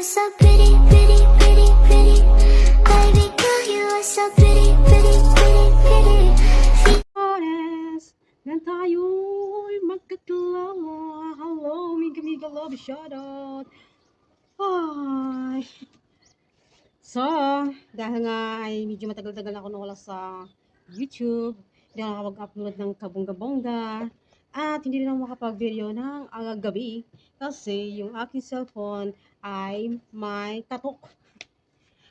are so pretty, pretty, pretty, pretty. Baby girl, you are so pretty, pretty, pretty, pretty. Honest, na tayo'y magkakilala. Hello, Miga Miga Love, shout out. Ay. So, dahil nga ay medyo matagal-tagal ako nawala sa YouTube, hindi ako nakapag-upload ng kabongga-bongga, at hindi ako makapag-video ng aga gabi kasi yung aking cellphone ay may katok.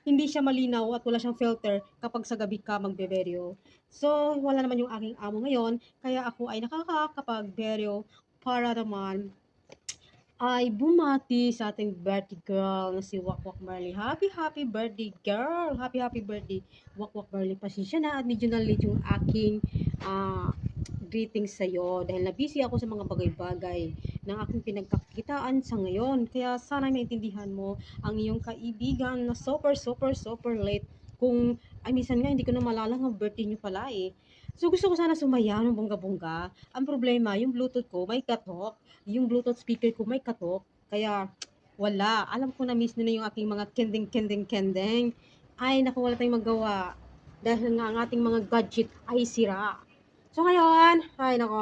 Hindi siya malinaw at wala siyang filter kapag sa gabi ka magbe-video. So, wala naman yung aking amo ngayon, kaya ako ay nakakakapag-video para naman ay bumati sa ating birthday girl na si Wakwak Marley. Happy, happy birthday girl! Happy, happy birthday Wakwak Marley. Pasensya na at medyo na-late yung aking ah, greetings sa'yo dahil na-busy ako sa mga bagay-bagay na aking pinagkakitaan sa ngayon. Kaya sana maintindihan mo ang iyong kaibigan na super, super, super late kung ay minsan nga hindi ko na malala ang birthday niyo pala eh. So gusto ko sana sumaya ng bongga-bongga. Ang problema, yung Bluetooth ko may katok, yung Bluetooth speaker ko may katok, kaya wala. Alam ko na miss nyo na yung aking mga kending-kending-kending. Ay, naku, wala tayong magawa. Dahil nga ang ating mga gadget ay sira. So ngayon, ay nako,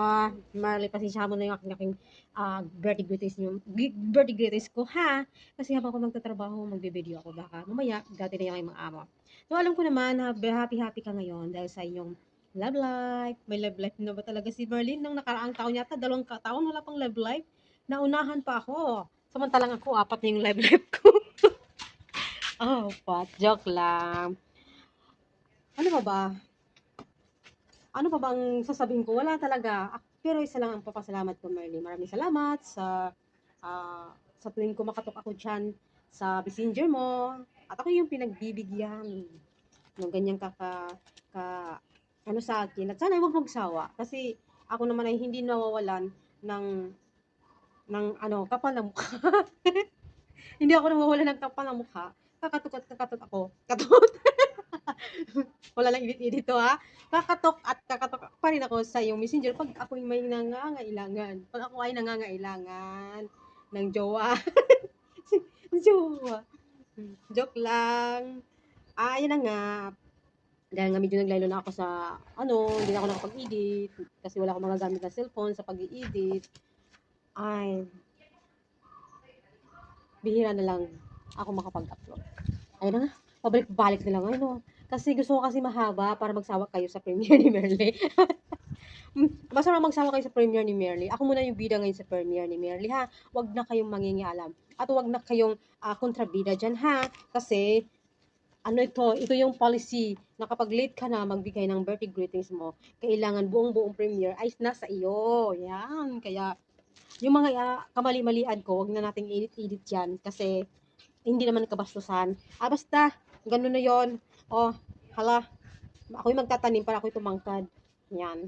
Marley, pasensya mo na yung aking, aking ah, birthday greetings gi- birthday greetings ko, ha? Kasi habang ako magtatrabaho, magbe-video ako, baka mamaya, dati na yung mga amo. So alam ko naman, happy-happy ka ngayon dahil sa inyong love life. May love life na ba talaga si Merlin? Nung nakaraang taon yata, dalawang taon, wala pang love life. Naunahan pa ako. Samantalang ako, apat na yung love life ko. oh, pat, joke lang. Ano ba ba? Ano pa bang sasabihin ko? Wala talaga. Ak- Pero isa lang ang papasalamat ko, Merlin. Maraming salamat sa ah, sa tuwing kumakatok ako dyan sa messenger mo. At ako yung pinagbibigyan ng ganyang kaka, ka, ano sa akin. At sana huwag magsawa. Kasi ako naman ay hindi nawawalan ng ng ano, kapal na mukha. hindi ako nawawalan ng kapal na mukha. Kakatok at kakatok ako. Katot. Wala lang edit-edit to ha. Kakatok at kakatok pa rin ako sa iyong messenger pag ako may nangangailangan. Pag ako ay nangangailangan ng jowa. jowa. Joke lang. Ah, na nga. Dahil nga medyo naglaylo na ako sa, ano, hindi na ako nakapag-edit. Kasi wala akong mga gamit na cellphone sa pag-i-edit. Ay, bihira na lang ako makapag-upload. Ayun na nga, pabalik-balik na lang. Ano, kasi gusto ko kasi mahaba para magsawa kayo sa premiere ni Merly. Basta na magsawa kayo sa premiere ni Merly. Ako muna yung bida ngayon sa premiere ni Merly, ha? Huwag na kayong mangingialam. At huwag na kayong ah, kontrabida dyan, ha? Kasi, ano ito, ito yung policy na kapag late ka na magbigay ng birthday greetings mo, kailangan buong-buong premiere ay nasa iyo. Yan. Kaya, yung mga ah, kamali-malian ko, huwag na nating edit-edit yan kasi hindi naman kabastusan. Ah, basta, ganun na yon Oh, hala, ako yung magtatanim para ako tumangkad. Yan.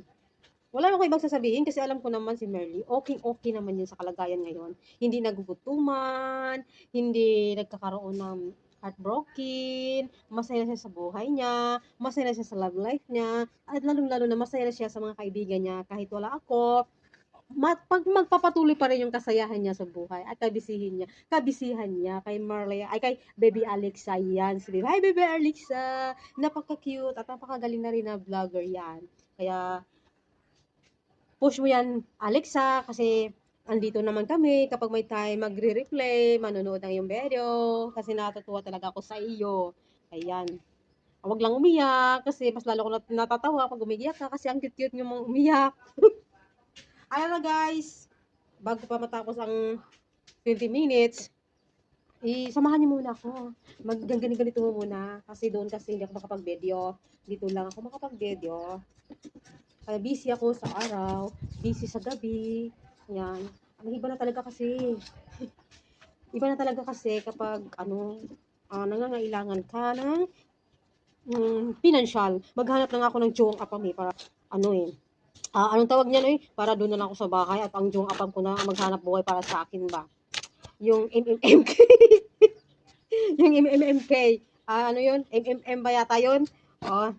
Wala na ako ibang sasabihin kasi alam ko naman si Merly, okay-okay naman yun sa kalagayan ngayon. Hindi nagugutuman, hindi nagkakaroon ng heartbroken, masaya na siya sa buhay niya, masaya na siya sa love life niya, at lalong-lalo na masaya na siya sa mga kaibigan niya kahit wala ako. Ma- pag magpapatuloy pa rin yung kasayahan niya sa buhay at kabisihin niya, kabisihan niya kay Marley, ay kay Baby Alexa yan. Si Baby, hi Baby Alexa! Napaka-cute at napakagaling na rin na vlogger yan. Kaya, push mo yan, Alexa, kasi andito naman kami kapag may time magre-replay, manonood ng iyong video, kasi natutuwa talaga ako sa iyo. Ayan. Huwag lang umiyak, kasi mas lalo ko nat- natatawa pag umiyak ka, kasi ang cute-cute mong umiyak. Ayan na guys, bago pa matapos ang 20 minutes, isamahan niyo muna ako. Mag-ganito mo muna, kasi doon kasi hindi ako makapag-video. Dito lang ako makapag-video. Kaya busy ako sa araw, busy sa gabi. Yan. Ang iba na talaga kasi. iba na talaga kasi kapag ano, ah, nangangailangan ka ng mm, financial. Maghanap lang ako ng chong apam eh, para ano eh. Ah, anong tawag niyan eh? Para doon na lang ako sa bahay at ang chong apam ko na maghanap buhay para sa akin ba. Yung MMMK. yung MMMK. Ah, ano yun? MMM ba yata yun? Oh,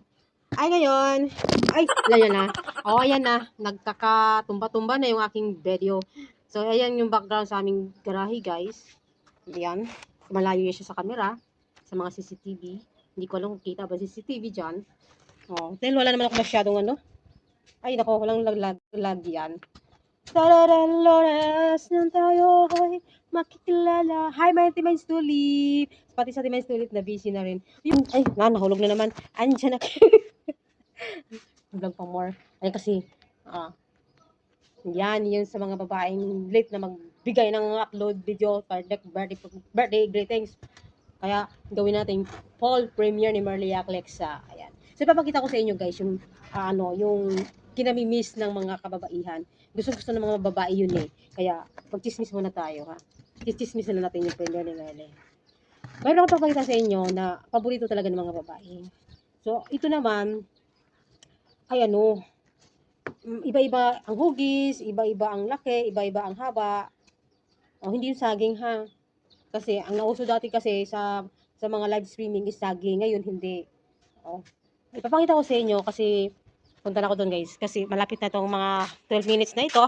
ay, ngayon. Ay, yan na. Oh, ayan na. Nagkakatumba-tumba na yung aking video. So, ayan yung background sa aming garahe, guys. Ayan. malayo yun siya sa camera, sa mga CCTV. Hindi ko alam kung kita ba CCTV dyan. Oh, dahil wala naman ako masyadong ano. Ay, nako, walang lag, lag, yan. Tararan, Lores, nang tayo ay makikilala. Hi, my Timines Tulip. Pati sa Timines Tulip na busy na rin. Yung, ay, na, nahulog na naman. Andyan na. Vlog pa more. Ay, kasi, ah, yan, yun sa mga babaeng late na magbigay ng upload video for birthday, birthday greetings. Kaya, gawin natin fall premiere ni Marley Alexa. Ayan. So, ipapakita ko sa inyo guys, yung, ah, ano, yung kinamimiss ng mga kababaihan. Gusto-gusto ng mga babae yun eh. Kaya, magchismis muna tayo ha. Chismis na natin yung premiere ni Marley. Mayroon akong papakita sa inyo na paborito talaga ng mga babae. So, ito naman, ay ano, mm, iba-iba ang hugis, iba-iba ang laki, iba-iba ang haba. O, hindi yung saging ha. Kasi, ang nauso dati kasi sa sa mga live streaming is saging. Ngayon, hindi. O, ipapakita ko sa inyo kasi punta na ako doon guys. Kasi malapit na itong mga 12 minutes na ito.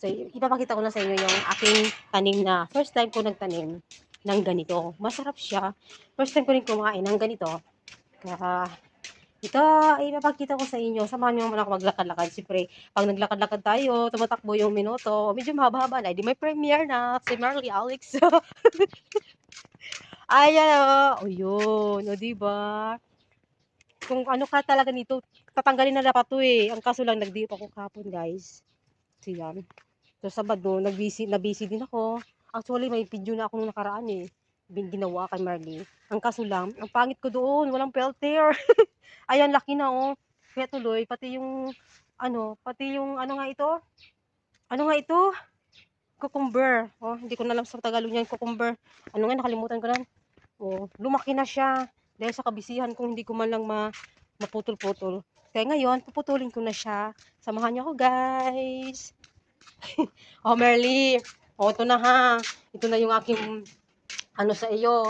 So, ipapakita ko na sa inyo yung aking tanim na first time ko nagtanim ng ganito. Masarap siya. First time ko rin kumain ng ganito. Kaya, ito, ipapakita ko sa inyo. Samahan niyo naman ako maglakad-lakad. Siyempre, pag naglakad-lakad tayo, tumatakbo yung minuto. Medyo mahaba-haba na. Di may premiere na si Marley Alex. Ayan o. O yun. O diba? Kung ano ka talaga nito, tatanggalin na dapat to eh. Ang kaso lang, nag-dip ako kapon guys. So yan. So Sabado, nag-busy, na-busy din ako. Actually, may video na ako nung nakaraan eh. Bin ginawa kay Marley. Ang kaso lang, ang pangit ko doon, walang pelter. Ayan, laki na oh. Kaya tuloy, pati yung, ano, pati yung, ano nga ito? Ano nga ito? Cucumber. Oh, hindi ko na alam sa Tagalog niyan, cucumber. Ano nga, nakalimutan ko na. Oh, lumaki na siya. Dahil sa kabisihan kung hindi ko man lang ma, maputol-putol. Kaya ngayon, puputulin ko na siya. Samahan niyo ako, guys. oh, Merly. Oh, ito na ha. Ito na yung aking, ano sa iyo.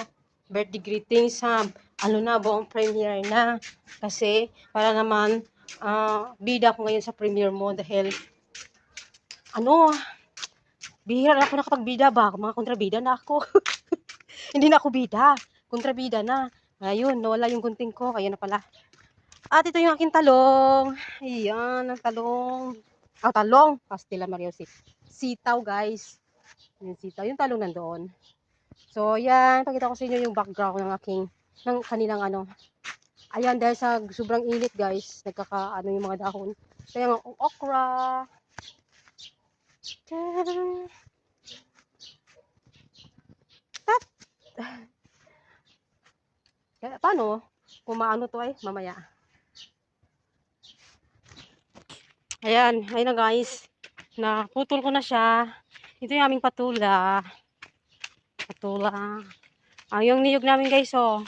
Birthday greetings ha. Ano na, buong premiere na. Kasi, para naman, ah, bida ako ngayon sa premiere mo dahil, ano, bihira ako nakapagbida ba? Mga kontrabida na ako. Hindi na ako bida. Kontrabida na. Ayun, nawala yung gunting ko. Kaya na pala. At ito yung aking talong. Ayan, ang talong. Ah, talong. Pastila Mario si Sitaw, guys. Yung sitaw. Yung talong nandoon. So, yan. Pakita ko sa inyo yung background ng aking, ng kanilang ano. Ayan, dahil sa sobrang init, guys. Nagkaka, ano yung mga dahon. Kaya nga, okra. Tat. Kaya, paano? Kung maano to ay, mamaya. Ayan, ayun na guys. Naputol ko na siya. Ito yung aming patula. Patula. Ah, yung niyog namin guys, oh.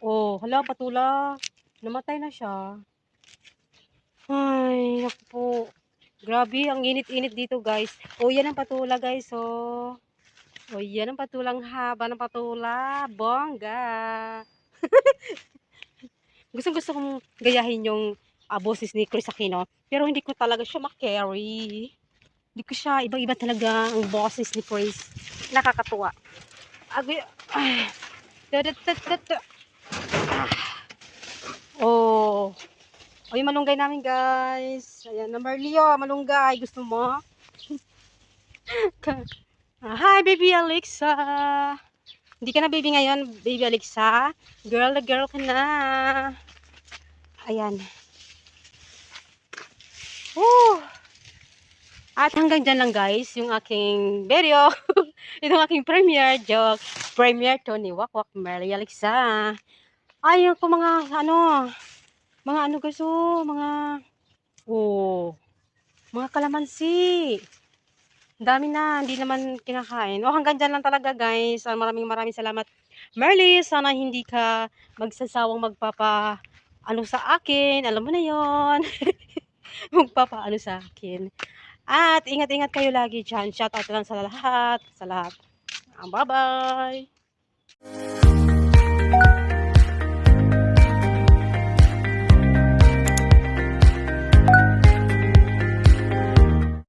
Oh, hala, patula. Namatay na siya. Ay, naku. Grabe, ang init-init dito guys. Oh, yan ang patula guys, oh. Oh, yan ang patulang haba ng patula. Bongga. Gustong gusto kong gayahin yung uh, boses ni Chris Aquino. Pero hindi ko talaga siya makarry. Hindi ko siya, iba-iba talaga ang boses ni Chris. Nakakatuwa. Ay. Oh. O yung malunggay namin guys. Ayan, number Leo, malunggay. Gusto mo? Ah, Hi, baby Alexa. Hindi ka na baby ngayon, baby Alexa. Girl na girl ka na. Ayan. Woo! At hanggang dyan lang guys, yung aking video. Itong aking premiere joke. Premiere to ni Wak Wak Mary Alexa. Ayun ko mga ano, mga ano guys oh, mga, oh, mga kalamansi. Dami na, hindi naman kinakain. O hanggang dyan lang talaga guys. Ah, Maraming maraming salamat. Merly, sana hindi ka magsasawang magpapa ano sa akin. Alam mo na yon Magpapa ano sa akin. At ingat-ingat kayo lagi dyan. Shout out lang sa lahat. Sa lahat. Ah, Bye-bye.